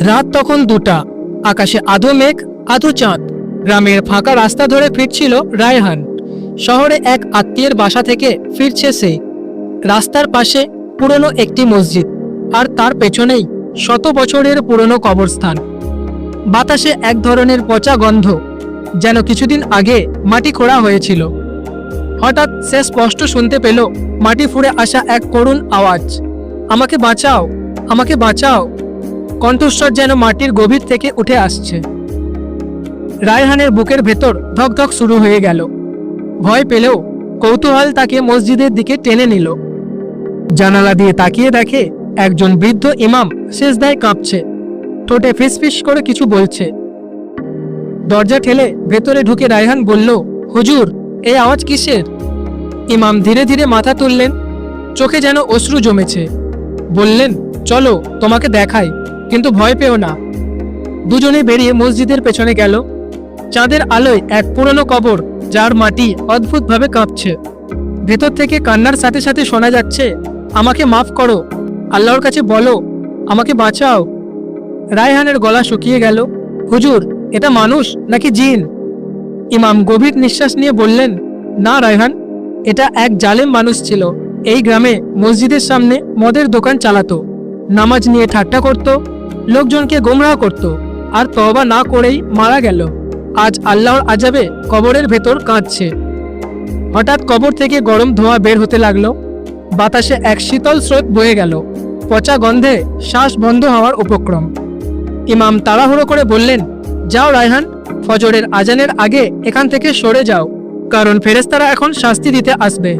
রাত তখন দুটা। আকাশে আধো মেঘ, আধো চাঁদ। গ্রামের ফাঁকা রাস্তা ধরে ফিরছিল রায়হান। শহরে এক আত্মীয়ের বাসা থেকে ফিরছে সে। রাস্তার পাশে পুরনো একটি মসজিদ, আর তার পেছনেই শত বছরের পুরনো কবরস্থান। বাতাসে এক ধরনের পচা গন্ধ, যেন কিছুদিন আগে মাটি খোঁড়া হয়েছিল। হঠাৎ সে স্পষ্ট শুনতে পেল, মাটি ফুঁড়ে আসা এক করুণ আওয়াজ। আমাকে বাঁচাও আমাকে বাঁচাও। কণ্ঠস্বর যেন মাটির গভীর থেকে উঠে আসছে। রায়হানের বুকের ভেতর ধকধক শুরু হয়ে গেল। ভয় পেলেও কৌতূহল তাকে মসজিদের দিকে টেনে নিল। জানালা দিয়ে তাকিয়ে দেখে একজন বৃদ্ধ ইমাম শেষদায় কাঁপছে। ঠোঁটে ফিসফিস করে কিছু বলছে। দরজা ঠেলে ভেতরে ঢুকে রায়হান বলল, হুজুর এই আওয়াজ কিসের? ইমাম ধীরে ধীরে মাথা তুললেন। চোখে যেন অশ্রু জমেছে। বললেন, চলো, তোমাকে দেখাই। কিন্তু ভয় পেও না। দুজনে বেরিয়ে মসজিদের পেছনে গেল। চাঁদের আলোয় এক পুরনো কবর, যার মাটি অদ্ভুতভাবে কাঁপছে। ভেতর থেকে কান্নার সাথে সাথে শোনা যাচ্ছে, আমাকে মাফ করো, আল্লাহর কাছে বলো, আমাকে বাঁচাও। রায়হানের গলা শুকিয়ে গেল, হুজুর, এটা মানুষ নাকি জিন? ইমাম গভীর নিঃশ্বাস নিয়ে বললেন, না রায়হান, এটা এক জালেম মানুষ ছিল। এই গ্রামে মসজিদের সামনে মদের দোকান চালাতো। নামাজ নিয়ে ঠাট্টা করত, লোকজনকে গোমরাহ করত আর তওবা না করেই মারা গেল। আজ আল্লাহর আজাবে কবরের ভেতর কাঁদছে। হঠাৎ কবর থেকে গরম ধোঁয়া বের হতে লাগল। বাতাসে এক শীতল স্রোত বয়ে গেল। পচা গন্ধে শ্বাস বন্ধ হওয়ার উপক্রম। ইমাম তাড়াহুড়ো করে বললেন, যাও রায়হান, ফজরের আজানের আগে এখান থেকে সরে যাও, কারণ ফেরেস্তারা এখন শাস্তি দিতে আসবে।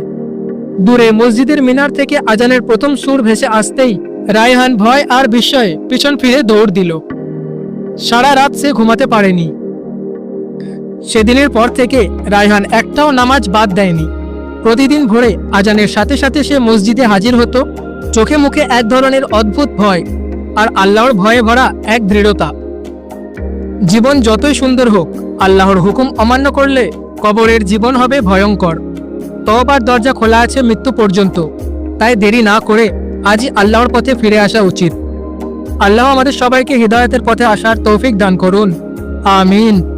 দূরে মসজিদের মিনার থেকে আজানের প্রথম সুর ভেসে আসতেই রায়হান ভয় আর বিস্ময়ে পিছন ফিরে দৌড় দিল। সারা রাত সে ঘুমাতে পারেনি। সেদিনের পর থেকে রায়হান একটাও নামাজ বাদ দেয়নি। প্রতিদিন ভোরে আজানের সাথে সাথে সে মসজিদে হাজির হতো। চোখে মুখে এক ধরনের অদ্ভুত ভয় আর আল্লাহর ভয়ে ভরা এক দৃঢ়তা। জীবন যতই সুন্দর হোক, আল্লাহর হুকুম অমান্য করলে কবরের জীবন হবে ভয়ঙ্কর। তবার দরজা খোলা আছে মৃত্যু পর্যন্ত। তাই দেরি না করে আজই আল্লাহর পথে ফিরে আসা উচিত। আল্লাহ আমাদের সবাইকে হৃদয়তের পথে আসার তৌফিক দান করুন। আমিন।